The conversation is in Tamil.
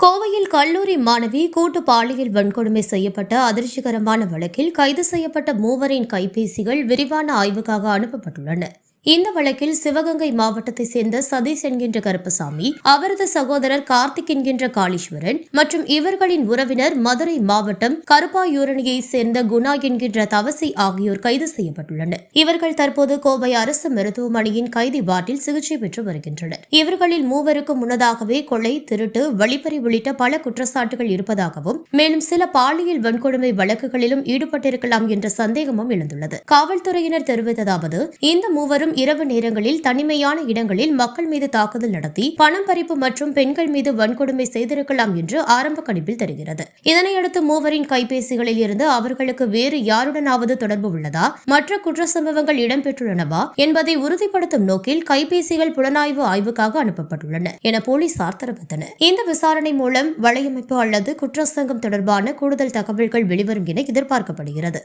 கோவையில் கல்லூரி மாணவி கூட்டு பாலியல் வன்கொடுமை செய்யப்பட்ட அதிர்ச்சிகரமான வழக்கில் கைது செய்யப்பட்ட மூவரின் கைபேசிகள் விரிவான ஆய்வுக்காக அனுப்பப்பட்டுள்ளன. இந்த வழக்கில் சிவகங்கை மாவட்டத்தை சேர்ந்த சதீஷ் என்கின்ற கருப்பசாமி அவரது சகோதரர் கார்த்திக் என்கின்ற காளீஸ்வரன் மற்றும் இவர்களின் உறவினர் மதுரை மாவட்டம் கருப்பாயூரணியை சேர்ந்த குணா என்கின்ற தவசி ஆகியோர் கைது செய்யப்பட்டுள்ளனர். இவர்கள் தற்போது கோவை அரசு மருத்துவமனையின் கைதி வார்டில் சிகிச்சை பெற்று வருகின்றனர். இவர்களில் மூவருக்கு முன்னதாகவே கொலை திருட்டு வழிப்பறி உள்ளிட்ட பல குற்றச்சாட்டுகள் இருப்பதாகவும் மேலும் சில பாலியல் வன்கொடுமை வழக்குகளிலும் ஈடுபட்டிருக்கலாம் என்ற சந்தேகமும் எழுந்துள்ளது. காவல்துறையினர் தெரிவித்ததாவது இந்த மூவரும் இரவு நேரங்களில் தனிமையான இடங்களில் மக்கள் மீது தாக்குதல் நடத்தி பணம் பறிப்பு மற்றும் பெண்கள் மீது வன்கொடுமை செய்திருக்கலாம் என்று ஆரம்ப கணிப்பில் தெரிகிறது. இதனையடுத்து மூவரின் கைபேசிகளில் இருந்து அவர்களுக்கு வேறு யாருடனாவது தொடர்பு உள்ளதா மற்ற குற்ற சம்பவங்கள் இடம்பெற்றுள்ளனவா என்பதை உறுதிப்படுத்தும் நோக்கில் கைபேசிகள் புலனாய்வு ஆய்வுக்காக அனுப்பப்பட்டுள்ளன என போலீசார் தெரிவித்தனர். இந்த விசாரணை மூலம் வலையமைப்பு அல்லது குற்ற சங்கம் தொடர்பான கூடுதல் தகவல்கள் வெளிவரும் என எதிர்பார்க்கப்படுகிறது.